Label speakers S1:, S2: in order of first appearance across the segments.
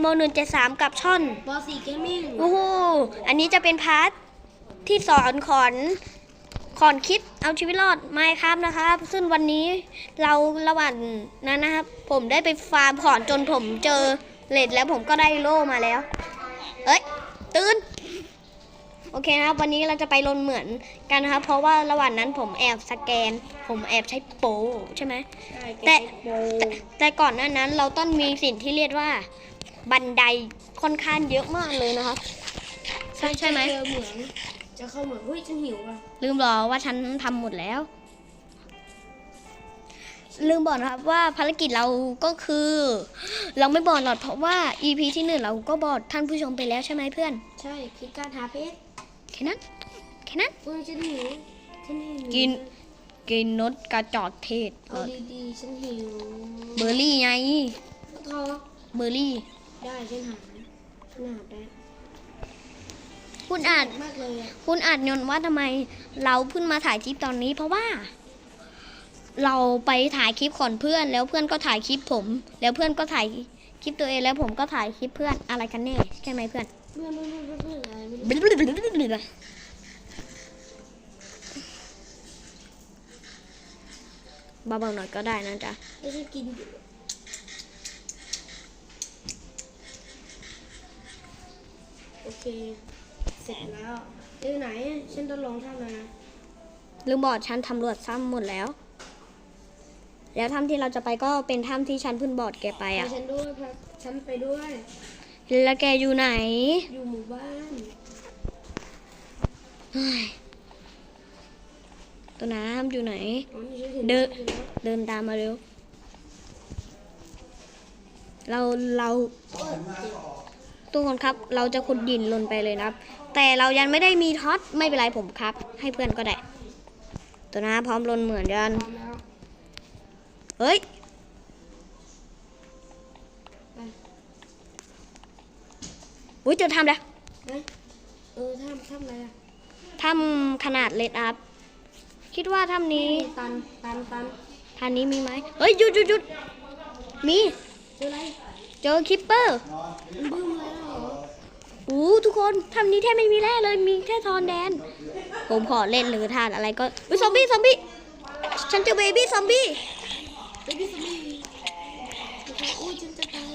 S1: โมหนึ่งเจ็ดสามกับช่อน
S2: บอสสี่เกมมิ่ง
S1: โอ้โหอันนี้จะเป็นพาร์ทที่สอนขอนขอนคิดเอาชีวิตรอดไม่ครับนะครับ ซึ่งวันนี้เราระหว่างนั้นนะครับ ผมได้ไปฟาร์มขอนจนผมเจอเลดแล้วผมก็ได้โล่มาแล้ว เอ้ย ตื่น โอเคนะครับ วันนี้เราจะไปลนเหมือนกันนะครับ เพราะว่าระหว่างนั้นผมแอบสแกน ผมแอบใช้โปรใช่ไหม
S2: ใช่
S1: แต่
S2: โบ
S1: แต่แต่ก่อนหน้านั้นเราต้องมีสิ่งที่เรียกว่า บันไดค่อนข้างเยอะมากเลยนะครับใช่ใช่ไหม
S2: เจอเหมืองจะเข้าเหมืองเฮ้ยฉันหิวอะ
S1: ลืมบอกว่าฉันทำหมดแล้ว ลืมบอกนะครับว่าภารกิจเราก็คือ เราไม่บอกหรอกเพราะว่า EP ที่หนึ่งเราก็บอกท่านผู้ชมไปแล้วใช่ไหมเพื่อน
S2: ใช่คือการหาเพชร
S1: แค่นั้นแค่นั้น
S2: เฮ้ยฉันหิวฉันหิว
S1: กินกินนดกระจอกเทศ
S2: เอาดีๆฉันหิว
S1: เบอร์รี่ไง
S2: ทอ
S1: เบอร์รี่
S2: ได้ฉันหาฉันหาได้
S1: คุณอาจ
S2: มากเลยอะ
S1: คุณอาจยนว่าทำไมเราเพิ่งมาถ่ายคลิปตอนนี้ เพราะว่า เราไปถ่ายคลิปก่อนเพื่อน แล้วเพื่อนก็ถ่ายคลิปผม แล้วเพื่อนก็ถ่ายคลิปตัวเองแล้วผมก็ถ่ายคลิปเพื่อนอะไรกันแน่ใช่ไหมเพื่อน
S2: เพื่อนเพื่อนเพื่อนเพื่อนอะไรไม่รู้
S1: เบาๆหน่อยก็ได้นะจ๊ะ
S2: ไม่ใช่กินอยู่โอ เค เสร็จแล้วเอ้ยไหน ฉันต้องลองทำแล้วนะ
S1: ลืมบอกฉันทำรวจซ้ำหมดแล้ว แล้วถ้ำที่เราจะไปก็เป็นถ้ำที่ฉันเพิ่งบอกแกไป
S2: ไป
S1: อะ
S2: ฉันด้วยครับฉันไปด้วย
S1: แล้วแกอยู่ไหน
S2: อยู่หมู่บ้าน
S1: เฮ้ยตัวน้ำอยู่ไหน
S2: อ๋อนี่ฉันเห็น
S1: เดิน
S2: อยู่แล้ว
S1: เดินตามมาเร็ว เราเรา ทุกคนครับ เราจะขุดดินลงไปเลยนะครับ แต่เรายังไม่ได้มีท็อตไม่เป็นไรผมครับ ให้เพื่อนก็ได้ ตัวน้าพร้อมลนเหมือนกัน
S2: พร้อมแล้ว
S1: เฮ้ย
S2: ไป
S1: อุ้ยเจอทำแล้ว
S2: ไหนเออทำทำอะไรอะ
S1: ทำขนาดเลดอัพคิดว่าถ้ำนี้
S2: ตันตันตัน
S1: ท่านนี้มีไหมเฮ้ยหยุดหยุดหยุดมี
S2: เจออะไร
S1: เจอคิปเปอร์
S2: มันบึ้มเลย เหรอ
S1: อู้ทุกคนทำนี้แทบไม่มีแร่เลยมีแค่ทอนแดน ผมขอเล่นหรือทานอะไรก็อุ้ยซอมบี้ซอมบี้ฉันเจอเบบี้ซอมบี้
S2: เบบี้สมีอุ้ยฉันจะตาย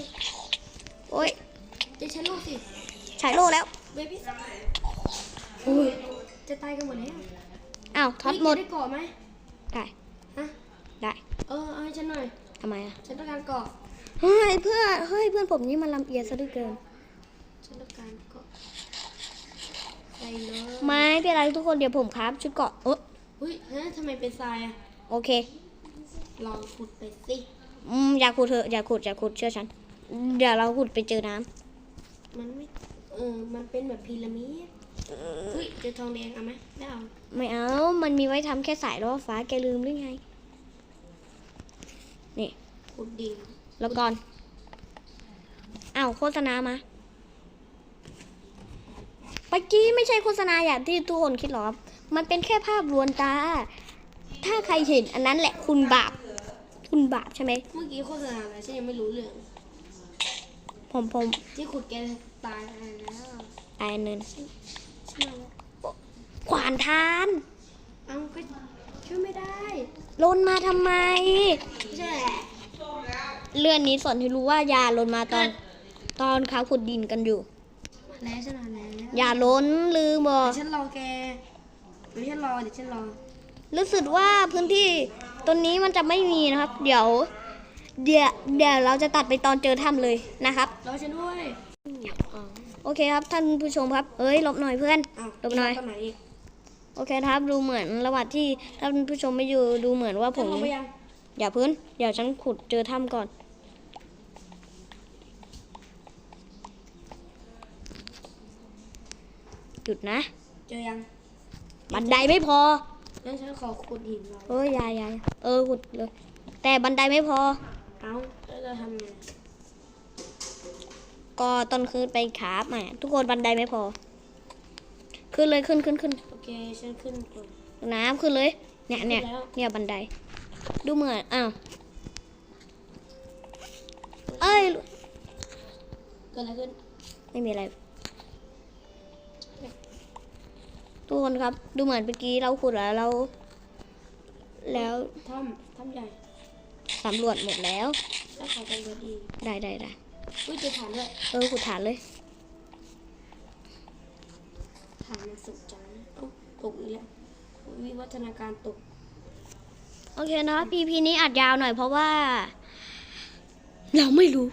S1: โอ้ย
S2: เจะใช้ลูกสิ
S1: ฉายโลแล้ว
S2: เบบี้
S1: อุ้ย
S2: จะตายกันหมดแล้ว
S1: อ้าวท็อตหมด
S2: เฮ้ยแกได้เกาะไหม
S1: ได้
S2: ฮะ
S1: ได้
S2: เออเอาให้ฉันหน่อย
S1: ทำไมอะ
S2: ฉันต้องการเกาะ
S1: เฮ้ยเพื่อนเฮ้ยเพื่อนผมนี่มันลำเอียงซะด้วยเกิน
S2: ฉันต้องการเกาะใส่ เลย
S1: ไม่เป็นไรทุกคนเดี๋ยวผมครับ ชุดเกาะเออ
S2: เฮ้ยฮะทำไมเป็นทรายอะ
S1: โอเค
S2: ลองขุดไปสิ
S1: อืมอย่าขุดเถอะอย่าขุดอย่าขุดเชื่อฉัน เดี๋ยวเราขุดไปเจอน้ำ
S2: มันไม่เออมันเป็นแบบพีระมิดเฮ้ยเจอทองแดงเอาไหมไม่เอา
S1: ไม่เอา มันมีไว้ทำแค่สายล่อฟ้าแกลืมหรือไงนี่
S2: ขุดดิน
S1: แล้วก่อนอ้าวโฆษณามาเมื่อกี้ไม่ใช่โฆษณาอย่างที่ทุกคนคิดหรอกมันเป็นแค่ภาพลวงตา ถ้าใครเห็นอันนั้นแหละคุณบาป คุณบาปใช่ไหม
S2: เมื่อกี้โฆษณาอะไรฉันยังไม่รู้เรื่อง
S1: ผมผม
S2: ที่ขุดแกตายอะไรแล้ว
S1: ตายอันเนิน
S2: ฉันมาแล้ว
S1: ขวานทาน
S2: เอาก็ช่วยไม่ได้
S1: ลนมาทำไม
S2: ใช่
S1: เรื่องนี้สอนให้รู้ว่าอย่าลนมาตอน ตอนเขาขุดดินกันอยู่
S2: มา แล้วฉันมาแล้ว
S1: อย่าล้นลืมบอก
S2: เดี๋ยวฉันรอแกเดี๋ยวฉันรอเดี๋ยวฉันรอ
S1: รู้สึกว่าพื้นที่ตรงนี้มันจะไม่มีนะครับ เดี๋ยว เดี๋ยวเดี๋ยวเราจะตัดไปตอนเจอถ้ำเลยนะครับ
S2: รอฉันด้วย
S1: โอเคครับท่านผู้ชมครับเอ้ยหลบหน่อยเพื่อน
S2: อ้าว
S1: หลบหน่อย
S2: ตอนไหนอีก
S1: โอเคนะครับดูเหมือนระหว่างที่ท่านผู้ชมไม่อยู่ดูเหมือนว่าผ
S2: ฉัน
S1: ม
S2: ลงไปยัง
S1: อย่าพื้นเดี๋ยวฉันขุดเจอถ้ำก่อน หยุดนะ
S2: เจอยัง
S1: บันไดไม่พอ
S2: งั้นฉันขอขุดหินรอ
S1: เอ้ยอยาอยาเออขุดเลย แต่บันไดไม่พอ
S2: เอาแล้วจะทำไง
S1: ก็ต้นคืนไปขาบมาทุกคนบันไดไม่พอ ขึ้นเลยขึ้นขึ้นขึ้น
S2: โอเคฉันขึ้นก่อน
S1: น้ำขึ้นเลย เนี่ยเนี่ย
S2: ขึ้นแล้ว
S1: เนี่ยบันได ดูเหมือนอ้าวเอ้ย
S2: เกิดอะไรขึ้น
S1: ไม่มีอะไร ทุกคนครับ ดูเหมือนเมื่อกี้เราขุดแล้วเราแล้ว
S2: ถ้ำถ้ำใหญ่
S1: สำรวจหมดแล้ว
S2: แล้วขอกันเบิดอีก
S1: ได้ได้ได้
S2: อุ้ยเจอฐานด้วย
S1: เออขุดฐานเลย
S2: ฐานมันสุกจังเอ้าตกอีกแล้ววิวัฒนาการตก
S1: โอเคนะ EP นี้อัดยาวหน่อยเพราะว่า เราไม่รู้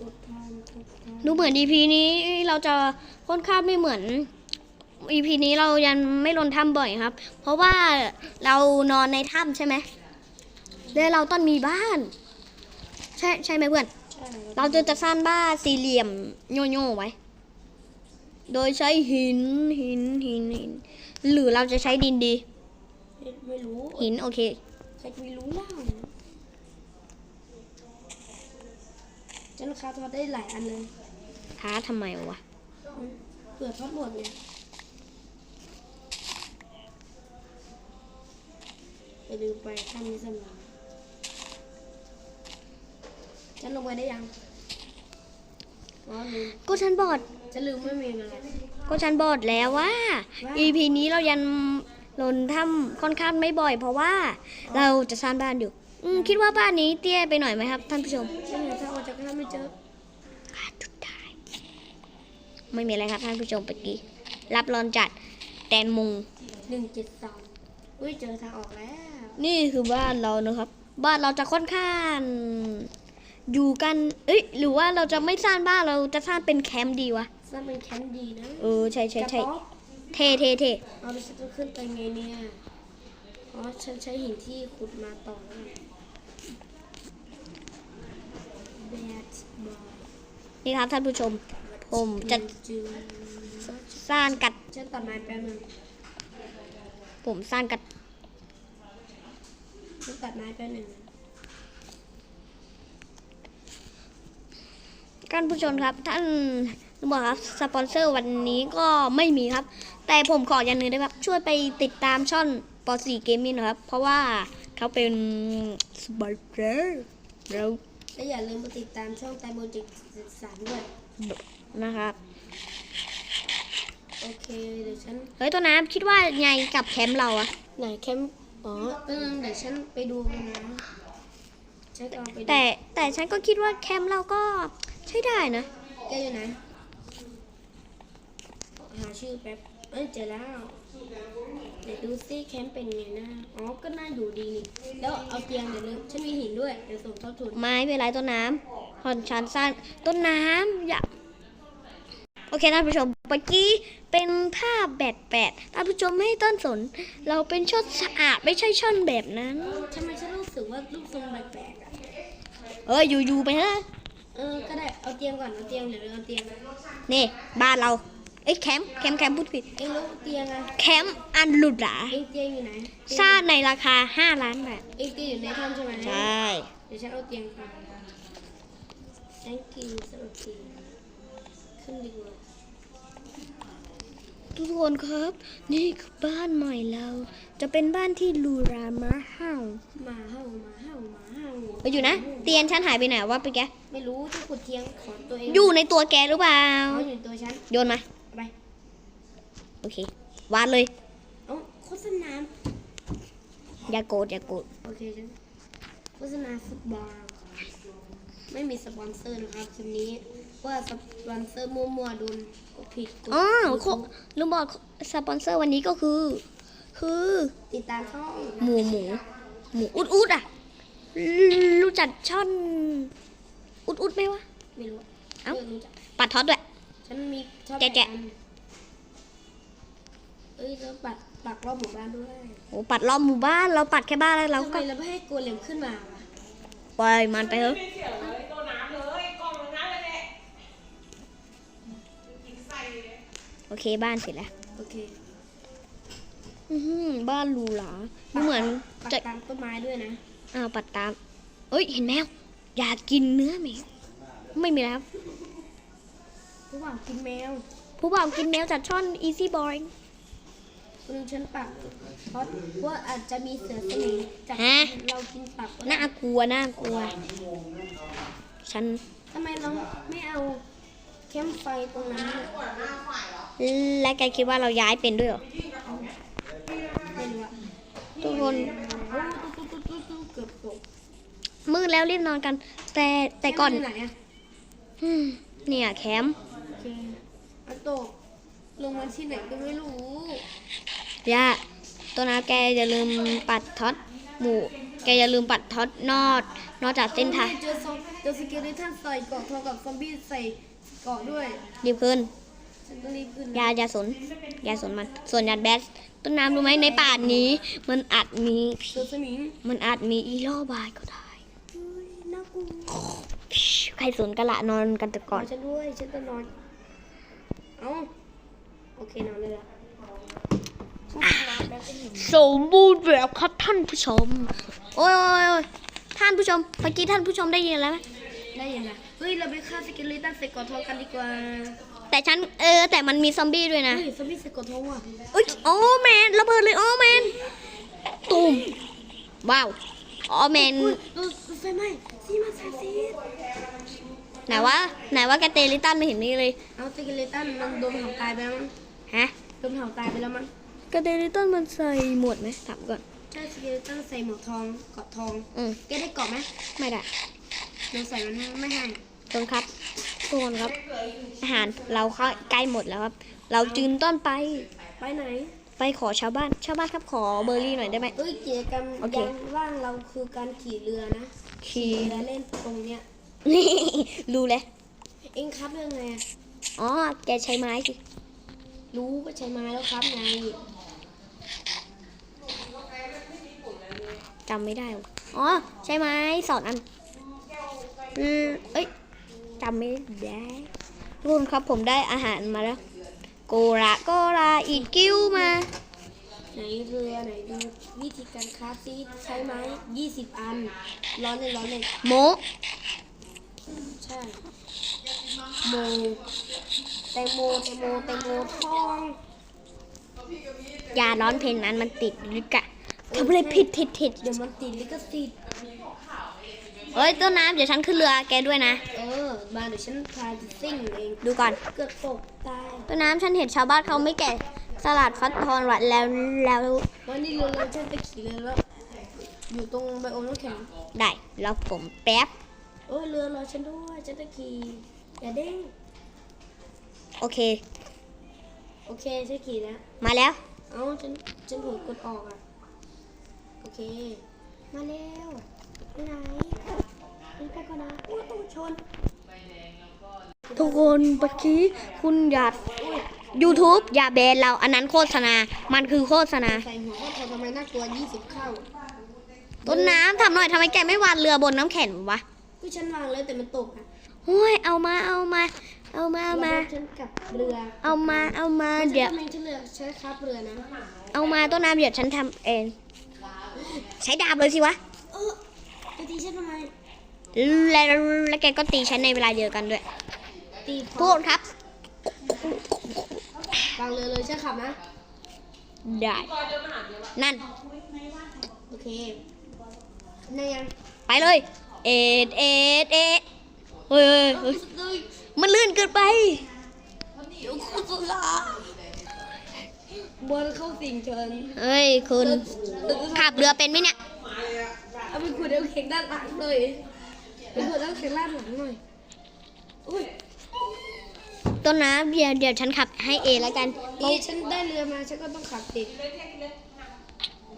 S2: ตกทานตกทาน
S1: ดูเหมือน EP นี้เราจะค่อนข้างไม่เหมือน EP นี้เรายังไม่ลงถ้ำบ่อยครับ เพราะว่าเรานอนในถ้ำใช่ไหมแล้วเราต้องมีบ้าน ใช่ใช่ไหมเพื่อน
S2: ใช่
S1: เราจะจะสร้างบ้านสี่เหลี่ยมโย่ๆไว้ โดยใช้หินหินหินหิน หรือเราจะใช้ดินดี
S2: ไม่ไม่รู้
S1: หินโอเค
S2: ใครจะไม่รู้เล่าฉันคาทอดได้หลายอันเลย
S1: ท้าทำไมวะ
S2: อืมเผื่อทอดหมดเนี่ยไปลืมไปข้ามนี้สำลังฉันลงไปได้ยังอ๋อลืม
S1: ก็ฉันบอก
S2: ฉันลืมไม่มีอะไร
S1: ก็ฉันบอกแล้วว่า
S2: ว่า
S1: EP นี้เรายังลนถ้ำค่อนข้างไม่บ่อย เพราะว่าเราจะสร้างบ้านอยู่ อืมคิดว่าบ้านนี้เตี้ยไปหน่อยไหมครับ ท่านผู้ชม
S2: ฉันหาทางออกจากถ้ำไม่เจอ
S1: บ้านสุดท้าย ไม่มีอะไรครับท่านผู้ชมเมื่อกี้ รับรอนจัดแตนมุง
S2: หนึ่งเจ็ดสองอุ้ยเจอทางออกแล้ว
S1: นี่คือบ้านเรานะครับ บ้านเราจะค่อนข้างอยู่กัน เอ้ย หรือว่าเราจะไม่สร้างบ้านเราจะสร้างเป็นแคมป์ดีวะ
S2: สร้างเป็นแคมป์ดีนะ
S1: เออ ใช่ใช่ใช่
S2: กระต๊อบ
S1: เท่เท่เท่
S2: เอาดิฉันต้องขึ้นไปไงเนี่ยอ๋อฉันใช้หินที่ขุดมาต่อแล้วแบดบอย
S1: นี่ครับท่านผู้ชม ผมจะ
S2: จืด
S1: สร้างกัด
S2: ฉันตัดไม้แป๊บนึง
S1: ผมสร้างกัด
S2: ฉันตัดไม้แป๊บนึง
S1: ท่านผู้ชมครับ ท่านบอกครับสปอนเซอร์วันนี้ก็ไม่มีครับ แต่ผมขออย่างหนึ่งได้ไหมครับ ช่วยไปติดตามช่องปอสีเกมมิ่งนะครับ เพราะว่าเขาเป็นสปอนเซอร์เรา
S2: และอย่าลืมมาติดตามช่องไตโมจิกศึกษาด้วย
S1: นะครับ
S2: โอเคเดี๋ยวฉัน
S1: เฮ้ยตัวน้ำคิดว่าไงกับแคมป์เราอะ
S2: ไหนแคมป์อ๋อแป๊บนึงเดี๋ยวฉันไปดูกันนะฉันก็เอาไปดู
S1: แต่แต่ฉันก็คิดว่าแคมป์เราก็ใช้ได้นะ
S2: แกอยู่ไหนหาชื่อแป๊บเอ้ยเจอแล้วเดี๋ยวดูซิแคมป์เป็นไงนะอ๋อก็น่าอยู่ดีนี่แล้วเอาเตียงเดี๋ยวลืมฉันมีหินด้วยเดี๋ยวส่งเท่าทุน
S1: ไม้เป็นไรต้นน้ำผ่อนชันสร้างต้นน้ำอย่า โอเคท่านผู้ชมเมื่อกี้เป็นภาพแบบแปดท่านผู้ชมไม่ต้นสน เราเป็นช่อนสะอาดไม่ใช่ช่อนแบบนั้น
S2: ทำไมฉันรู้สึกว่ารูปทรงแปลกๆอะ
S1: เอ้ยอยู่ๆไปเถอะ
S2: เออ ก็ได้ เอาเตียงก่อน เอาเตียงเดี๋ยวเอาเตียง
S1: นี่ บ้านเราเอ้ยแคมป์แคมป์แคมป์พูดผิด
S2: เอ็งรู้เตียงอะ
S1: แคมป์อันหลุดหรา
S2: เอ็งเตียงอยู่ไหน
S1: สร้างในราคา 5 ล้านบาท
S2: เอ็งเตียงอยู่ในถ้ำใช่ไหม
S1: ใช่
S2: เดี๋ยวฉันเอาเตียงก่อน thank you สำหรับเตียงขึ้นดีกว่า
S1: ทุกคนครับ นี่คือบ้านใหม่เรา จะเป็นบ้านที่หรูหรามาห้าว
S2: หมาเห่าหมาเห่าหมาเห่า
S1: ไปอยู่นะ เตียนฉันหายไปไหนวะไปแก
S2: ไม่รู้ที่ขุดเทียงของตัวเอง
S1: อยู่ในตัวแกหรือเปล่า
S2: เขาอยู่ตัวฉัน
S1: โยนมา
S2: ไป
S1: โอเควาดเลย
S2: เอ้าโฆษณา
S1: อย่าโกรธอย่าโกรธ
S2: โอเคฉันโฆษณาฟุตบอลไม่มีสปอนเซอร์นะครับคลิปนี้เพราะ ว่าสปอนเซอร์มั่วๆโดนกดผิดกด
S1: อ๋อ
S2: ถูก
S1: โคลืมบอกสปอนเซอร์วันนี้ก็คือ คือ
S2: ติดตามช่อง
S1: หมูหมูหมูอุดอุดอะ รู้จักช่อนอุดอุดไหมวะ
S2: ไม่รู้
S1: เอ้า
S2: ไม่รู้จัก
S1: ปัดท็อตด้วย
S2: ฉันมีชอบ
S1: แกะแกะ
S2: อันเอ้ยแล้วปัดปักรอบหมู่บ้านด้วย
S1: โอ้ปัดรอบหมู่บ้านเราปัดแค่บ้านแล้วเรา
S2: ทำไม
S1: ก็
S2: เราไม่ให้โกเลมขึ้นมาวะ
S1: ปล่อยมันไปเถอะ
S3: ไม่เสียเโอ
S1: เคบ้านเสร็จแล้ว
S2: โอเค
S1: อื้อหือบ้านหรูหราดูเหมือน
S2: ปัก
S1: จะ
S2: ตามต้นไม้ด้วยนะ
S1: อ้าวปัดตามเอ้ยเห็นแมวอยากกินเนื้อแมวไม่มีแล้ว
S2: ระหว่างกินแมว
S1: ผู้บ่าวกินแมวจากช่อน easy boy
S2: คุณฉันปักเพราะว่าอาจจะมีเสือสมิงจาก
S1: ฮะ
S2: เรากินปักก็ได้
S1: น่ากลัวน่ากลัว ฉัน
S2: ทำไมเราไม่เอาแคมป์ไฟตรงนั้นน่ะ
S1: และแกคิดว่าเราย้ายเป็นด้วยเหรอ
S2: ไม่รู้อะ
S1: ทุกคน
S2: โอ้ตุ๊ตุ๊ตุ๊ตุ๊ตุ๊เกือบตก
S1: มืดแล้วรีบนอนกัน แต่แต่ก่อน
S2: แคมป์ยู่ไหนอะ
S1: อืมเนี่ยแคมป์
S2: โอเคอันตกลงมาที่ไหนก็ไม่รู้
S1: ย่าตัวนาแกอย่าลืมปัดท็อตหมูแกอย่าลืมปัดท็อตนอด นอกจากเส้นทาง
S2: เจอซอมเจอสเกเลตันใส่เกาะทองกับซอมบี้ใส่เกาะด้วย
S1: รีบขึ้น
S2: ฉันต้องรีบขึ้น
S1: อย่าอย่าสนอย่าสนมันส่วนยัดแบสต้นน้ำรู้ไหมในป่านนี้ มันอาจมี
S2: เจอสมิง
S1: มันอาจมีอีโลบายก็ได้
S2: เฮ้ยน่ากลัว
S1: ใครสนกะละนอนกันแต่ก่อน
S2: ฉันด้วย ฉันจะนอน เอ้า โอเคนอนเลยละฉันจะนอนแล้วจะเห็น
S1: สมบูรณ์แบบครับท่านผู้ชม โอ้ยโอ้ยโอ้ยท่านผู้ชมเมื่อกี้ท่านผู้ชมได้ยินแล้วไหม
S2: ได้ยังไงเฮ้ย เราไปฆ่าสเกเลตันใส่เกาะทองกันดีกว่า
S1: แต่ฉันเออ แต่มันมีซอมบี้ด้วยนะ
S2: เฮ้ยซอมบี้ใส่เกาะทองว่ะ
S1: เอ้ยโอ้แมนระเบิดเลยโอ้แมนตูมว้าวอ๋อแมน
S2: อุ้ยดูดูไฟไหม้ซีมันใส่ซีด
S1: ไหนว่าไหนว่าแกเตลิตันไม่เห็นนี่เลย
S2: เอาสเกเลตันมันโดนเผาตายไปแล้วมั้ง
S1: ฮะ
S2: โดนเผาตายไปแล้วมั้ง
S1: กระเตลิตันมันใส่หมวดไหมถามก่อน
S2: ใช่สเกเลตันใส่หมวกทองเกาะทอง
S1: อืม
S2: แกได้เกาะไหม
S1: ไม่ได้
S2: เราใส่มันไม่ให้
S1: ทุกคนครับ ทุกคนครับ อาหารเราเข้าใกล้หมดแล้วครับ เราจึงต้นไป
S2: ไปไหน
S1: ไปขอชาวบ้าน ชาวบ้านครับขอเบอร์รี่หน่อยได้ไหม
S2: เอ้ยกิจกรรม
S1: โอเค
S2: ยามว่างเราคือการขี่เรือนะ
S1: ขี่
S2: เรือเล่นตรงเนี้ย
S1: นี่รู้เลย
S2: เองครับเรื่องไงอะ
S1: อ๋อ แกใช้ไม้สิ
S2: รู้ก็ใช้ไม้แล้วครับไง
S1: จำไม่ได้ว่ะอ๋อ ใช้ไม้สองอัน อืมเอ้ย จำไม่ได้ทุกคนครับผมได้อาหารมาแล้ว โกระโกระอีกกิ้วมา
S2: ไหนเรือไหนดูวิธีการคราฟซีใช้ไม้ยี่สิบอัน ร้อนเลยร้อนเลย
S1: โม
S2: ใช่โมแตงโมแตงโมแตงโมทอง
S1: อย่าร้อนเพลงนั้นมันติดลิกะทำอะไรผิดผิดผิด
S2: เดี๋ยวมันติดลิขสิทธิ์
S1: เอ้ยต้นน้ำเดี๋ยวฉันขึ้นเรือแกด้วยนะ
S2: เออ มาเดี๋ยวฉันพาซิ่งเอง
S1: ดูก่อน
S2: เกือบตกตาย
S1: ต้นน้ำฉันเห็นชาวบ้านเขาไม่แกะสลัดฟักทองหวัดแล้วแล้ว
S2: วันนี้เรือเราฉันจะขี่เรือแล้ว อยู่ตรงไบโอมน้ำแข็ง
S1: ได้แล้วผมแป๊บ
S2: โอ้ยเรือรอฉันด้วยฉันจะขี่อย่าเด้ง
S1: โอเค
S2: โอเคฉันขี่แล้ว
S1: มาแล้ว
S2: เอ้าฉันฉันถูกกดออกอะ โอเค มาเร็วไปไหนไปก่อนนะโอ้ยตู้ชน
S1: ทุกคนเมื่อกี้คุณหยัด YouTube อย่าแบนเราอันนั้นโฆษณา มันคือโฆษณา
S2: ใส่หัวก็พอทำไมน่ากลัว20 เข้า
S1: ต้นน้ำทำหน่อยทำไมแกไม่วานเรือบนน้ำแข็งวะ
S2: ก็ฉันวางเลยแต่มันตกอะ
S1: โอ้ยเอามาเอามา เอามาเอามา
S2: แล้วฉันกลับเรือ
S1: เอามาเอามา
S2: ฉัน
S1: เดี๋ยว
S2: ทำไมฉันเรือใช้ครับเรือนะ
S1: เอามาต้นน้ำเดี๋ยวฉันทำเอง ใช้ดาบเลยสิวะ
S2: เออไปตีฉันทำไม
S1: แล้วแล้วแกก็ตีฉันในเวลาเดียวกันด้วย
S2: ตีพ
S1: พู
S2: อ
S1: ดครับ
S2: วางเรือเลยฉันขับนะ
S1: ได้ นั่น
S2: โอเคนายยัง
S1: ไปเลย เอ็ดเอ็ดเอ็ดเฮ้ยเฮ้ยเฮ้ย
S2: เฮ้ย
S1: มันลื่นเกินไป
S2: เดี๋ยวคุณสุลา บอลเข้าสิงฉัน
S1: เฮ้ยคุณขับเรือเป็นไหมเนี่ย
S2: เอาไปขุดเอาแข็งด้านหลังเลยไปขุดเอาแข็งด้านหลังหน่อยอุ้ย
S1: ต้นน้ำเดี๋ยวเดี๋ยวฉันขับให้เอแล้วกัน
S2: นี่ฉันได้เรือมาฉันก็ต้องขับสิ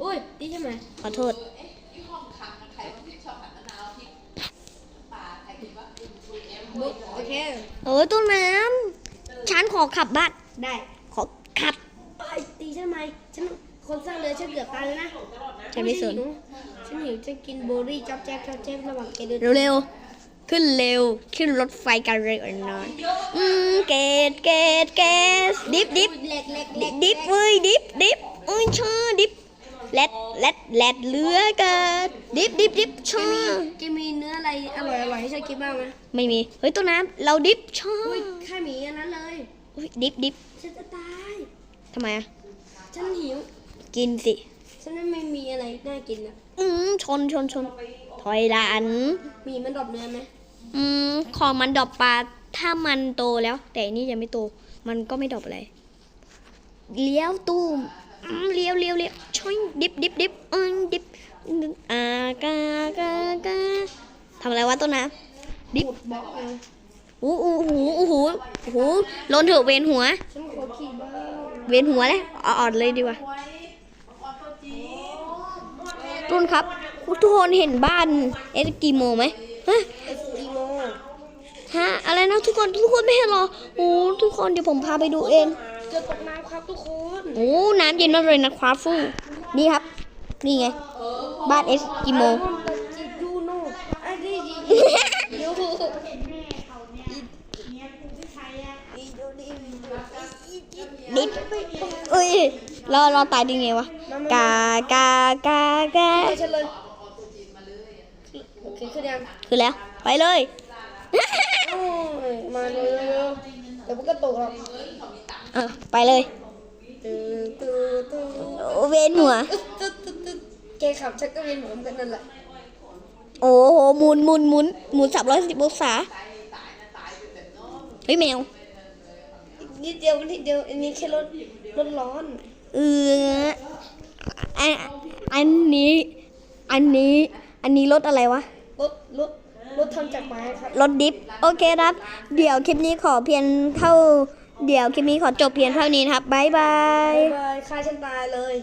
S2: อุ้ยดีใช่ไหม
S1: ขอโทษ
S2: บุ๊โอเค
S1: เออต้นน้ำฉันขอขับบ้าน
S2: ได้
S1: ขอขับ
S2: ไปตีฉันไหมฉันคนสร้างเรือฉันเกือบตายแล้วนะ
S1: ฉันไม่สน
S2: หิวฉันหิวจะกินโบรี่จ๊อบแจ๊บจ๊อบแจ๊บระหว่างแกเดิน
S1: เร็วๆ ขึ้นเร็ว ขึ้นรถไฟกันเร็วหน่อยอืมเกตเกตเกตดิฟดิฟ
S2: เล็กเล็กเล็ก
S1: ดิฟเว้ยดิฟดิฟอุ้ยชาดิฟแลดแลดแลดเหลือเกินดิฟดิฟดิฟ
S2: แก
S1: ชา
S2: มีแกมีเนื้ออะไรอร่อยอร่อยให้ฉันกินบ้างไหม
S1: ไม่มี เฮ้ยต้นน้ำเราดิฟชา
S2: อุ้ยข้าหมีอันนั้นเลย
S1: อุ้ยดิฟดิฟ
S2: ฉันจะตาย
S1: ทำไมอะ
S2: ฉันหิว
S1: กินสิ
S2: ฉันไม่มีอะไรน่ากินอะ
S1: อืมชนชนชน ถอยหลัง
S2: หมีมันดรอปเนื้อไหม
S1: อืมของมันดรอปปลา ถ้ามันโตแล้ว แต่อันนี่ยังไม่โต มันก็ไม่ดรอปอะไร เลี้ยวตูมอืมเลี้ยวเลี้ยวเลี้ยวช่อยดิบดิบดิบอืมดิบอากากากาทำอะไรวะต้นน้ำดิบ
S2: ขุดบล็อกเลย
S1: อู้อู้หูอู้หูหูลนเถอะเวนหัว
S2: ฉันขอขี่บ้าง
S1: เวียนหัวเลยเอาอ่อนเลยดีกว่ารุ่นครับ ทุกคนเห็นบ้านเอสกิโมไหมฮะ
S2: เอสกิโม
S1: ฮะอะไรนะทุกคนทุกคนไม่เห็นเหรอโอ้ทุกคนเดี๋ยวผมพาไปดูเอง
S2: เจอตกน้ำครับทุกคน
S1: โอ้น้ำเย็นมากเลยนะครับฟูนี่ครับ นี่ไง บ้านเอสกิโม
S2: จิจูโน่อันนี้ดียูอีโดดี
S1: ดิด เอ้ยรอรอตายได้ไงวะกากากากา
S2: ไปเฉลยโอเคขึ้นยัง
S1: คือแล้ว ไปเลย
S2: โอ้ยมาเร็วเดี๋ยวมันก็ตกหรอก
S1: เออไปเลย
S2: ตื้อตื้อตื้อ
S1: โอ้เวียนหัว
S2: ตึ๊ดตึ๊ดตึ๊ดแกขับชักก็เวียนหัวเหมือนกันนั่นแหละ
S1: โอ้โหหมุนหมุนหมุนหมุนสามร้อยสิบองศาเฮ้ยแมว
S2: อีก นิดเดียวนิดเดียวอันนี้แค่รถรถร้อน
S1: เอออันอันนี้ อันนี้ อันนี้รถอะไรวะ
S2: รถรถรถทำจากไม้ครับ
S1: รถดิฟ โอเคครับ เดี๋ยวคลิปนี้ขอเพียงเท่า เดี๋ยวคลิปนี้ขอจบเพียงเท่านี้นะครับ บ๊ายบาย
S2: บายฆ่าฉันตายเลย